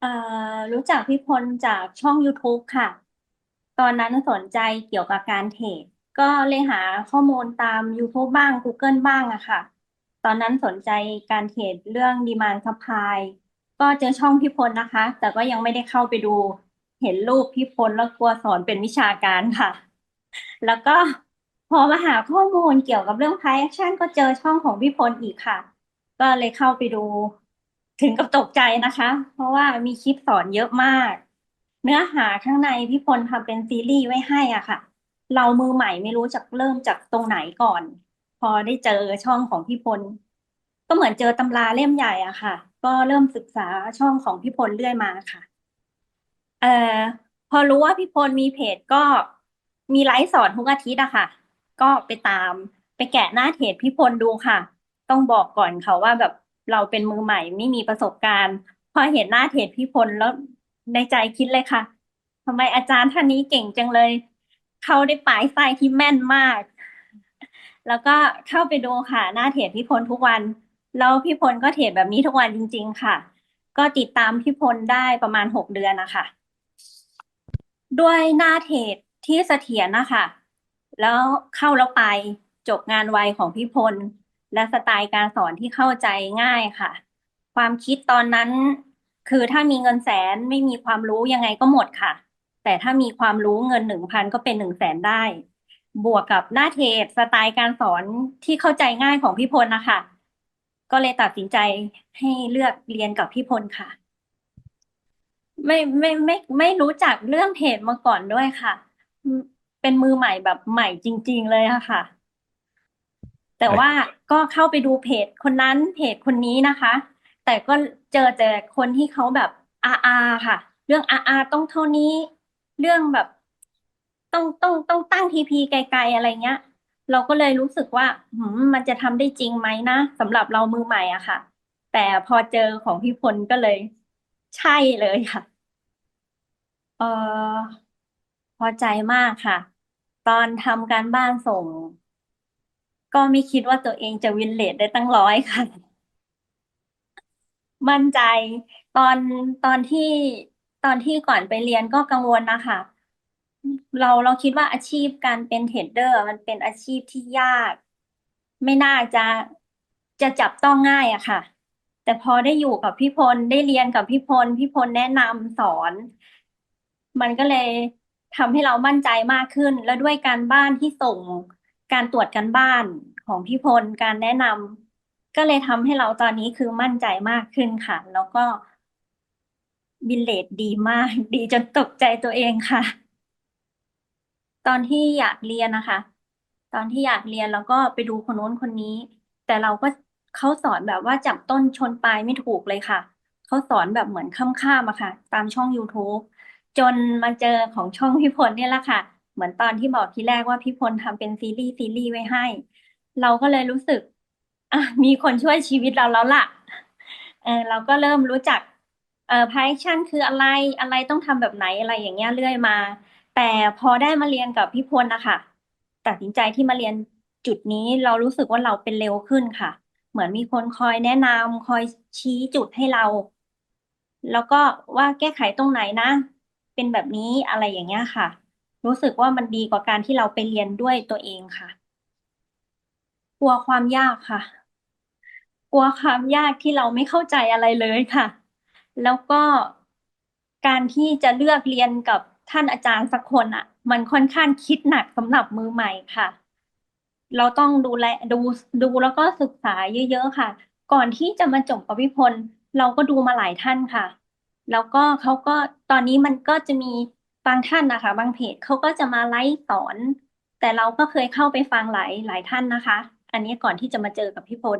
เอ่อรู้จักพี่พลจากช่อง YouTube ค่ะ ตอนนั้นสนใจเกี่ยวกับการเทรดก็เลยหาข้อมูลตาม YouTube บ้าง Google บ้างอะค่ะ ตอนนั้นสนใจการเทรดเรื่อง Demand Supply ก็เจอช่องพี่พลนะคะ แต่ก็ยังไม่ได้เข้าไปดู เห็นรูปพี่พลแล้วกลัวสอนเป็นวิชาการค่ะ แล้วก็พอมาหาข้อมูลเกี่ยวกับเรื่อง Price Action ก็เจอช่องของพี่พลอีกค่ะ ก็เลยเข้าไปดู ถึงกับตกใจนะคะ เพราะว่ามีคลิปสอนเยอะมาก เนื้อหาข้างในพี่พลทำเป็นซีรีส์ไว้ให้อะค่ะ เรามือใหม่ไม่รู้จักเริ่มจากตรงไหนก่อน พอได้เจอช่องของพี่พลก็เหมือนเจอตำราเล่มใหญ่อะค่ะ ก็เริ่มศึกษาช่องของพี่พลเรื่อยมาค่ะ เอ่อพอรู้ว่าพี่พลมีเพจก็มีไลฟ์สอนทุกอาทิตย์อะค่ะ ก็ไปตามไปแกะหน้าเพจพี่พลดูค่ะ ต้องบอกก่อนค่ะว่าแบบ เราเป็นมือใหม่ไม่มีประสบการณ์ พอเห็นหน้าเพจพี่พลแล้วในใจคิดเลยค่ะทำไมอาจารย์ท่านนี้เก่งจังเลย เขาได้ปลายไส้ที่แม่นมาก แล้วก็เข้าไปดูค่ะ หน้าเพจพี่พลทุกวัน แล้วพี่พลก็เทรดแบบนี้ทุกวันจริง ๆ ค่ะ ก็ติดตามพี่พลได้ประมาณหกเดือนนะคะด้วยหน้าเทรดที่เสถียรนะคะ แล้วเข้าแล้วไปจบงานไวของพี่พล และสไตล์การสอนที่เข้าใจง่ายค่ะ ความคิดตอนนั้น คือถ้ามีเงินแสนไม่มีความรู้ยังไงก็หมดค่ะ แต่ถ้ามีความรู้เงินหนึ่งพันก็เป็นหนึ่งแสนได้ บวกกับหน้าเทรดสไตล์การสอนที่เข้าใจง่ายของพี่พลนะคะก็เลยตัดสินใจให้เลือกเรียนกับพี่พลค่ะ ไม่ไม่ไม่ไม่รู้จักเรื่องเทรดมาก่อนด้วยค่ะ เป็นมือใหม่แบบใหม่จริง ๆ เลยอะค่ะ แต่ว่าก็เข้าไปดูเพจคนนั้นเพจคนนี้นะคะ แต่ก็เจอแต่คนที่เขาแบบอาอาค่ะ เรื่องอาอาต้องเท่านี้เรื่องแบบ ต้องต้องต้องตั้งทีพีไกลๆอะไรเงี้ย เราก็เลยรู้สึกว่าหืมมันจะทำได้จริงไหมนะสำหรับเรามือใหม่อะค่ะ แต่พอเจอของพี่พลก็เลย ใช่เลยค่ะเออพอใจมากค่ะ ตอนทำการบ้านส่ง ก็ไม่คิดว่าตัวเองจะวินเลทได้ตั้งร้อยค่ะ มั่นใจตอนตอนที่ตอนที่ก่อนไปเรียนก็กังวลนะคะเราเราคิดว่าอาชีพการเป็นเทรดเดอร์ มันเป็นอาชีพที่ยาก ไม่น่าจะจะจับต้องง่ายอะค่ะ แต่พอได้อยู่กับพี่พลได้เรียนกับพี่พลพี่พลแนะนำสอน มันก็เลยทำให้เรามั่นใจมากขึ้น แล้วด้วยการบ้านที่ส่ง การตรวจการบ้านของพี่พลการแนะนำก็เลยทำให้เราตอนนี้คือมั่นใจมากขึ้นค่ะ แล้วก็บิลเลตดีมาก ดีจนตกใจตัวเองค่ะ ตอนที่อยากเรียนนะคะ ตอนที่อยากเรียนแล้วก็ไปดูคนโน้นคนนี้ แต่เราก็เขาสอนแบบว่าจับต้นชนปลายไม่ถูกเลยค่ะ เขาสอนแบบเหมือนข้ามๆอะค่ะ ตามช่อง YouTube จนมาเจอของช่องพี่พลเนี่ยแหละค่ะ เหมือนตอนที่บอกทีแรกว่าพี่พลทำเป็นซีรีส์ซีรีส์ไว้ให้ เราก็เลยรู้สึกอะมีคนช่วยชีวิตเราแล้วล่ะเออเราก็เริ่มรู้จักเอ่อ Python คืออะไรอะไรต้องทำแบบไหนอะไรอย่างเงี้ยเรื่อยมา แต่พอได้มาเรียนกับพี่พลนะคะตัดสินใจที่มาเรียนจุดนี้เรารู้สึกว่าเราเป็นเร็วขึ้นค่ะ เหมือนมีคนคอยแนะนำคอยชี้จุดให้เรา แล้วก็ว่าแก้ไขตรงไหนนะ เป็นแบบนี้อะไรอย่างเงี้ยค่ะ รู้สึกว่ามันดีกว่าการที่เราไปเรียนด้วยตัวเองค่ะ กลัวความยากค่ะ กลัวความยากที่เราไม่เข้าใจอะไรเลยค่ะ แล้วก็การที่จะเลือกเรียนกับท่านอาจารย์สักคนอะ มันค่อนข้างคิดหนักสำหรับมือใหม่ค่ะ เราต้องดูแลดูดูแล้วก็ศึกษาเยอะ ๆ ค่ะ ก่อนที่จะมาจบกับพี่พลเราก็ดูมาหลายท่านค่ะ แล้วก็เขาก็ตอนนี้มันก็จะมี บางท่านนะคะ บางเพจเขาก็จะมาไลฟ์สอน แต่เราก็เคยเข้าไปฟังหลายหลายท่านนะคะ อันนี้ก่อนที่จะมาเจอกับพี่พล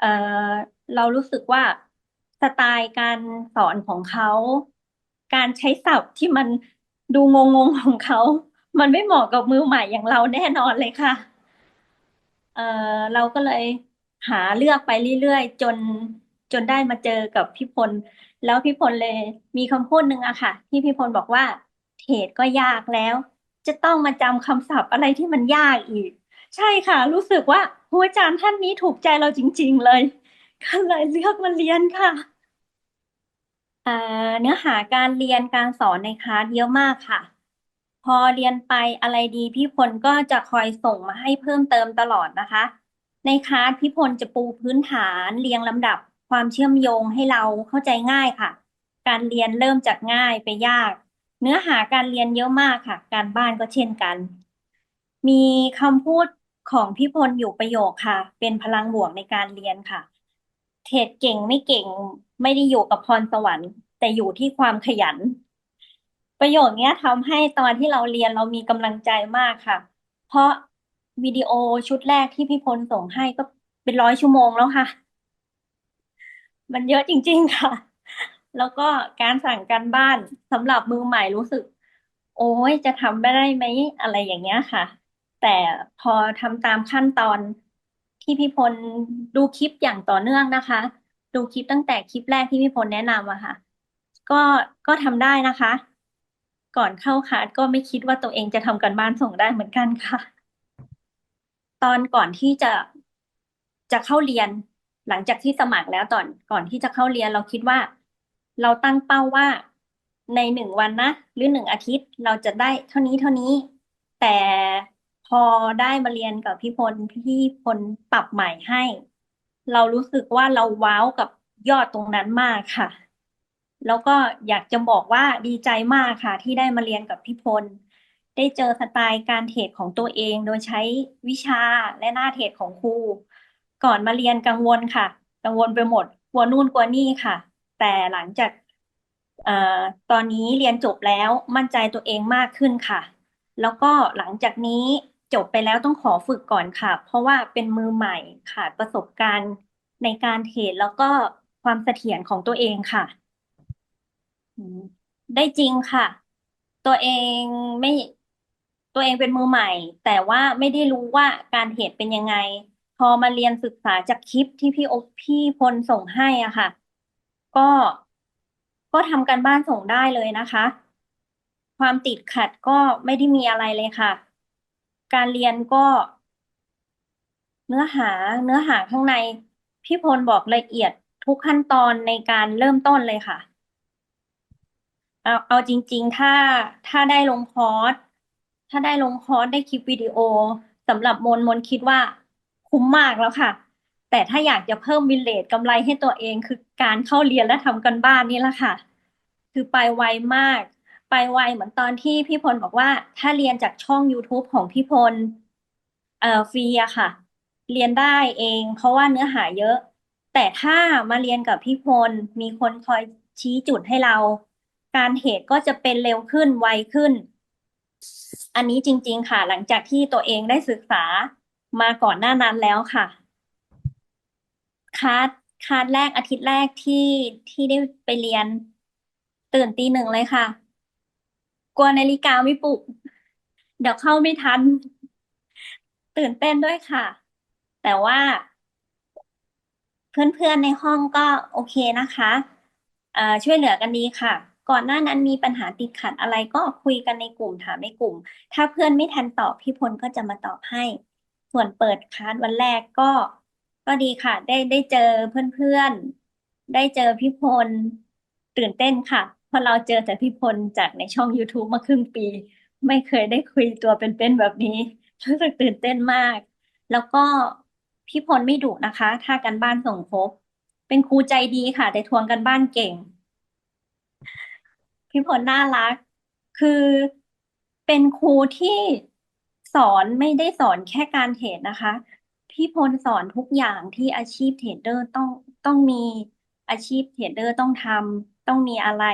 เอ่อเรารู้สึกว่าสไตล์การสอนของเขาการใช้ศัพท์ที่มันดูงงๆของเขา มันไม่เหมาะกับมือใหม่อย่างเราแน่นอนเลยค่ะ เอ่อเราก็เลยหาเลือกไปเรื่อยๆ จน จนได้มาเจอกับพี่พล แล้วพี่พลเลยมีคำพูดหนึ่งอะค่ะ ที่พี่พลบอกว่าเทรดก็ยากแล้ว จะต้องมาจำคำศัพท์อะไรที่มันยากอีก ใช่ค่ะ รู้สึกว่าครูอาจารย์ท่านนี้ถูกใจเราจริง ๆ เลยก็เลยเลือกมาเรียนค่ะเนื้อหาการเรียนการสอนในคลาสเยอะมากค่ะ พอเรียนไปอะไรดีพี่พลก็จะคอยส่งมาให้เพิ่มเติมตลอดนะคะ ในคลาสพี่พลจะปูพื้นฐานเรียงลำดับ ความเชื่อมโยงให้เราเข้าใจง่ายค่ะ การเรียนเริ่มจากง่ายไปยาก เนื้อหาการเรียนเยอะมากค่ะ การบ้านก็เช่นกัน มีคำพูดของพี่พลอยู่ประโยคค่ะ เป็นพลังบวกในการเรียนค่ะ เทรดเก่งไม่เก่งไม่ได้อยู่กับพรสวรรค์ แต่อยู่ที่ความขยัน ประโยคเนี้ยทำให้ตอนที่เราเรียนเรามีกำลังใจมากค่ะ เพราะวิดีโอชุดแรกที่พี่พลส่งให้ก็เป็นร้อยชั่วโมงแล้วค่ะ มันเยอะจริง ๆ ค่ะ แล้วก็การสั่งการบ้านสำหรับมือใหม่รู้สึก โอ้ยจะทำได้ไหมอะไรอย่างเงี้ยค่ะ แต่พอทำตามขั้นตอนที่พี่พลดูคลิปอย่างต่อเนื่องนะคะ ดูคลิปตั้งแต่คลิปแรกที่พี่พลแนะนำอะค่ะ ก็ก็ทำได้นะคะ ก่อนเข้าคลาสก็ไม่คิดว่าตัวเองจะทำการบ้านส่งได้เหมือนกันค่ะ ตอนก่อนที่จะจะเข้าเรียน หลังจากที่สมัครแล้วตอนก่อนที่จะเข้าเรียนเราคิดว่า เราตั้งเป้าว่าในหนึ่งวันนะหรือหนึ่งอาทิตย์เราจะได้เท่านี้เท่านี้ แต่พอได้มาเรียนกับพี่พลพี่พลปรับใหม่ให้ เรารู้สึกว่าเราว้าวกับยอดตรงนั้นมากค่ะ แล้วก็อยากจะบอกว่าดีใจมากค่ะ ที่ได้มาเรียนกับพี่พล ได้เจอสไตล์การเทรดของตัวเองโดยใช้วิชาและหน้าเทรดของครู ก่อนมาเรียนกังวลค่ะ กังวลไปหมดกลัวนู่นกลัวนี่ค่ะ แต่หลังจากเอ่อตอนนี้เรียนจบแล้วมั่นใจตัวเองมากขึ้นค่ะ แล้วก็หลังจากนี้จบไปแล้วต้องขอฝึกก่อนค่ะ เพราะว่าเป็นมือใหม่ขาดประสบการณ์ในการเทรดแล้วก็ความเสถียรของตัวเองค่ะ ได้จริงค่ะ ตัวเองไม่ตัวเองเป็นมือใหม่ แต่ว่าไม่ได้รู้ว่าการเทรดเป็นยังไง อมาเรียนศึกษาจากคลิปที่พี่โอพี่พลส่งให้อะค่ะ ก็ก็ทำการบ้านส่งได้เลยนะคะ ความติดขัดก็ไม่ได้มีอะไรเลยค่ะ การเรียนก็ เนื้อหาเนื้อหาข้างใน พี่พลบอกละเอียดทุกขั้นตอนในการเริ่มต้นเลยค่ะ เอาเอาจริง ๆ ถ้าถ้าได้ลงคอร์สถ้าได้ลงคอร์สได้คลิปวิดีโอสำหรับมนมนคิดว่า คุ้มมากแล้วค่ะ แต่ถ้าอยากจะเพิ่มวินเลทกำไรให้ตัวเองคือการเข้าเรียนและทำกันบ้านนี่แหละค่ะ คือไปไวมาก ไปไวเหมือนตอนที่พี่พลบอกว่า ถ้าเรียนจากช่อง YouTube ของพี่พลเอ่อฟรีอะค่ะ เรียนได้เอง เพราะว่าเนื้อหาเยอะ แต่ถ้ามาเรียนกับพี่พลมีคนคอยชี้จุดให้เรา การเทรดก็จะเป็นเร็วขึ้นไวขึ้น อันนี้จริง ๆ ค่ะ หลังจากที่ตัวเองได้ศึกษา มาก่อนหน้านั้นแล้วค่ะคลาสคลาสแรกอาทิตย์แรกที่ที่ได้ไปเรียน ตื่นตีหนึ่งเลยค่ะ กลัวนาฬิกาไม่ปลุก เดี๋ยวเข้าไม่ทัน ตื่นเต้นด้วยค่ะ แต่ว่า เพื่อนๆในห้องก็โอเคนะคะเอ่อช่วยเหลือกันดีค่ะ ก่อนหน้านั้นมีปัญหาติดขัดอะไรก็คุยกันในกลุ่มถามในกลุ่ม ถ้าเพื่อนไม่ทันตอบพี่พลก็จะมาตอบให้ ส่วนเปิดคลาสวันแรกก็ก็ดีค่ะ ได้ได้เจอเพื่อนๆ ได้เจอพี่พลตื่นเต้นค่ะ เพราะเราเจอแต่พี่พลจากในช่อง YouTube มาครึ่งปี ไม่เคยได้คุยตัวเป็นๆแบบนี้รู้สึกตื่นเต้นมาก แล้วก็พี่พลไม่ดุนะคะ ถ้าการบ้านส่งครบ เป็นครูใจดีค่ะ แต่ทวงกันบ้านเก่ง พี่พลน่ารัก คือเป็นครูที่ สอนไม่ได้สอนแค่การเทรดนะคะ พี่พลสอนทุกอย่างที่อาชีพเทรดเดอร์ต้องต้องมีอาชีพเทรดเดอร์ต้องทำต้องมีอะไร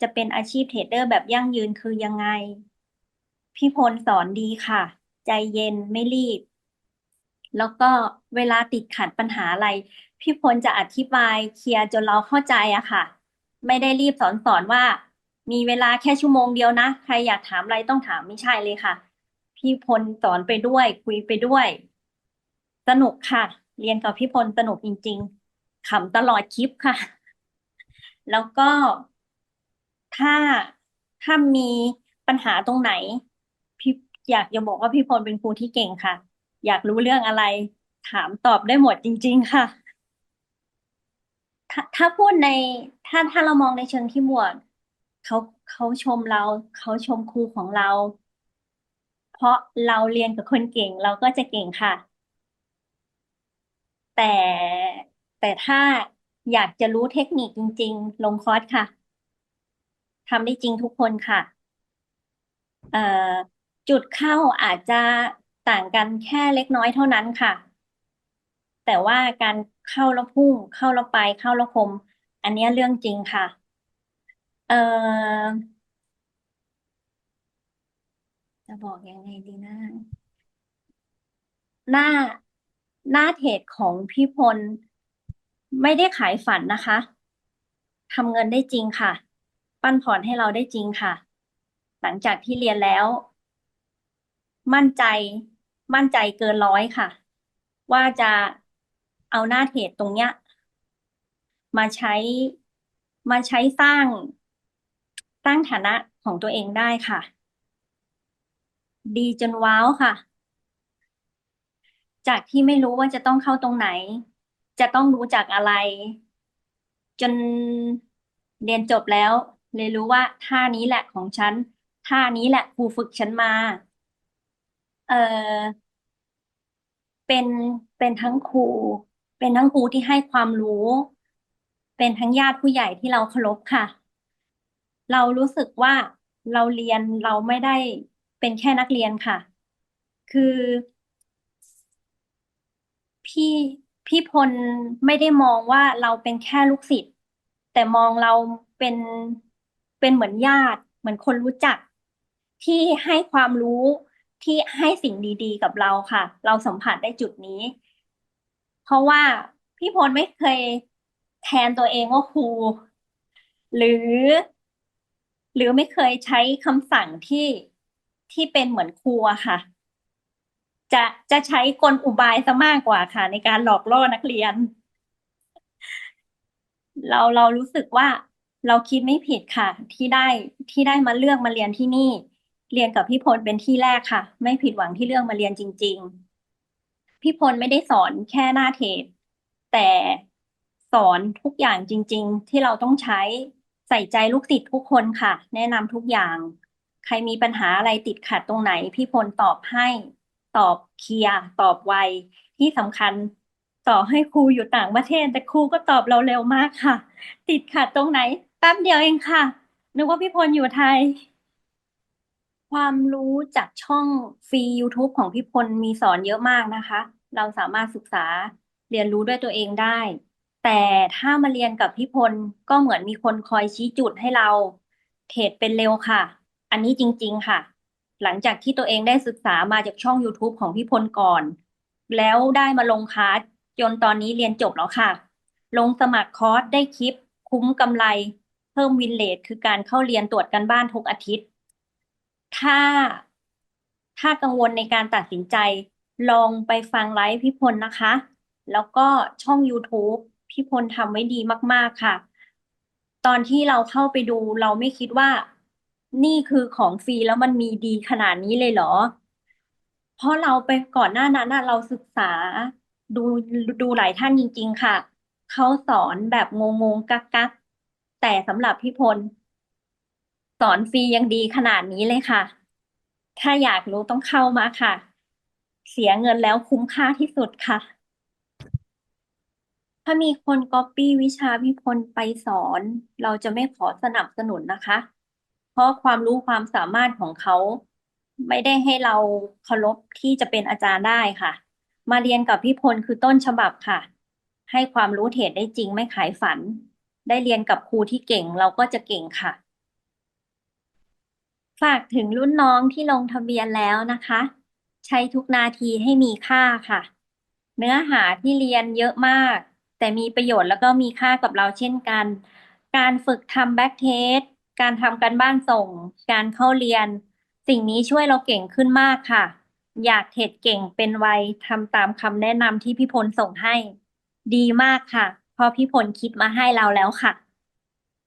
จะเป็นอาชีพเทรดเดอร์แบบยั่งยืนคือยังไง พี่พลสอนดีค่ะ ใจเย็นไม่รีบ แล้วก็เวลาติดขัดปัญหาอะไร พี่พลจะอธิบายเคลียร์จนเราเข้าใจอะค่ะ ไม่ได้รีบสอนสอนว่า มีเวลาแค่ชั่วโมงเดียวนะ ใครอยากถามอะไรต้องถามไม่ใช่เลยค่ะ พี่พลสอนไปด้วย คุยไปด้วย สนุกค่ะ เรียนกับพี่พลสนุกจริง ๆขำตลอดคลิปค่ะ แล้วก็ถ้าถ้ามีปัญหาตรงไหน พี่อยากจะบอกว่าพี่พลเป็นครูที่เก่งค่ะ อยากรู้เรื่องอะไร ถามตอบได้หมดจริง ๆ ค่ะ ถ้าถ้าพูดในถ้าถ้าเรามองในเชิงที่บวกเขาเขาชมเรา เขาชมครูของเรา เพราะเราเรียนกับคนเก่งเราก็จะเก่งค่ะ แต่แต่ถ้าอยากจะรู้เทคนิคจริง ๆ ลงคอร์สค่ะทำได้จริงทุกคนค่ะจุดเข้าอาจจะต่างกันแค่เล็กน้อยเท่านั้นค่ะ แต่ว่าการเข้าแล้วพุ่ง เข้าแล้วไป เข้าแล้วคม อันนี้เรื่องจริงค่ะ เอ่อ จะบอกยังไงดีนะหน้าหน้าเทรดของพี่พล ไม่ได้ขายฝันนะคะทำเงินได้จริงค่ะ ปั้นพอร์ตให้เราได้จริงค่ะ หลังจากที่เรียนแล้ว มั่นใจ มั่นใจเกินร้อยค่ะ ว่าจะเอาหน้าเทรดตรงเนี้ย มาใช้มาใช้สร้างสร้างฐานะของตัวเองได้ค่ะ ดีจนว้าวค่ะ จากที่ไม่รู้ว่าจะต้องเข้าตรงไหน จะต้องรู้จักอะไร จนเรียนจบแล้ว เลยรู้ว่าท่านี้แหละของฉัน ท่านี้แหละครูฝึกฉันมา เออเป็นเป็นทั้งครูเป็นทั้งครูที่ให้ความรู้ เป็นทั้งญาติผู้ใหญ่ที่เราเคารพค่ะ เรารู้สึกว่าเราเรียนเราไม่ได้ เป็นแค่นักเรียนค่ะ คือ พี่พี่พลไม่ได้มองว่าเราเป็นแค่ลูกศิษย์แต่มองเราเป็นเป็นเหมือนญาติ เหมือนคนรู้จัก ที่ให้ความรู้ที่ให้สิ่งดี ๆ กับเราค่ะ เราสัมผัสได้จุดนี้ เพราะว่าพี่พลไม่เคยแทนตัวเองว่าครูหรือ หรือไม่เคยใช้คำสั่งที่ ที่เป็นเหมือนครูอะค่ะ จะจะใช้กลอุบายซะมากกว่าค่ะ ในการหลอกล่อนักเรียน เราเรารู้สึกว่าเราคิดไม่ผิดค่ะ ที่ได้ที่ได้มาเลือกมาเรียนที่นี่ เรียนกับพี่พลเป็นที่แรกค่ะ ไม่ผิดหวังที่เลือกมาเรียนจริง ๆ พี่พลไม่ได้สอนแค่หน้าเทรดแต่สอนทุกอย่างจริง ๆ ที่เราต้องใช้ใส่ใจลูกศิษย์ทุกคนค่ะ แนะนำทุกอย่าง ใครมีปัญหาอะไรติดขัดตรงไหน พี่พลตอบให้ตอบเคลียร์ตอบไว ที่สำคัญต่อให้ครูอยู่ต่างประเทศ แต่ครูก็ตอบเราเร็วมากค่ะ ติดขัดตรงไหน แป๊บเดียวเองค่ะ นึกว่าพี่พลอยู่ไทย ความรู้จากช่องฟรี YouTube ของพี่พลมีสอนเยอะมากนะคะ เราสามารถศึกษาเรียนรู้ด้วยตัวเองได้ แต่ถ้ามาเรียนกับพี่พลก็เหมือนมีคนคอยชี้จุดให้เรา เทรดเป็นเร็วค่ะ อันนี้จริง ๆ ค่ะ หลังจากที่ตัวเองได้ศึกษามาจากช่อง YouTube ของพี่พลก่อน แล้วได้มาลงคลาสจนตอนนี้เรียนจบแล้วค่ะ ลงสมัครคอร์สได้คลิป คุ้มกำไร เพิ่มวินเลทคือการเข้าเรียนตรวจการบ้านทุกอาทิตย์ ถ้าถ้ากังวลในการตัดสินใจ ลองไปฟังไลฟ์พี่พลนะคะ แล้วก็ช่อง YouTube พี่พลทำไว้ดีมาก ๆ ค่ะ ตอนที่เราเข้าไปดูเราไม่คิดว่า นี่คือของฟรีแล้วมันมีดีขนาดนี้เลยเหรอ เพราะเราไปก่อนหน้านั้นน่ะเราศึกษาดูดูหลายท่านจริง ๆ ค่ะ เขาสอนแบบงงๆกักกักแต่สำหรับพี่พล สอนฟรียังดีขนาดนี้เลยค่ะ ถ้าอยากรู้ต้องเข้ามาค่ะ เสียเงินแล้วคุ้มค่าที่สุดค่ะ ถ้ามีคนก๊อปปี้วิชาพี่พลไปสอน เราจะไม่ขอสนับสนุนนะคะ เพราะความรู้ความสามารถของเขาไม่ได้ให้เราเคารพที่จะเป็นอาจารย์ได้ค่ะ มาเรียนกับพี่พลคือต้นฉบับค่ะ ให้ความรู้เทรดได้จริงไม่ขายฝัน ได้เรียนกับครูที่เก่งเราก็จะเก่งค่ะ ฝากถึงรุ่นน้องที่ลงทะเบียนแล้วนะคะ ใช้ทุกนาทีให้มีค่าค่ะ เนื้อหาที่เรียนเยอะมาก แต่มีประโยชน์แล้วก็มีค่ากับเราเช่นกัน การฝึกทำแบ็กเทส การทำการบ้านส่ง การเข้าเรียน สิ่งนี้ช่วยเราเก่งขึ้นมากค่ะ อยากเทรดเก่งเป็นไวทำตามคำแนะนำที่พี่พลส่งให้ ดีมากค่ะเพราะพี่พลคิดมาให้เราแล้วค่ะ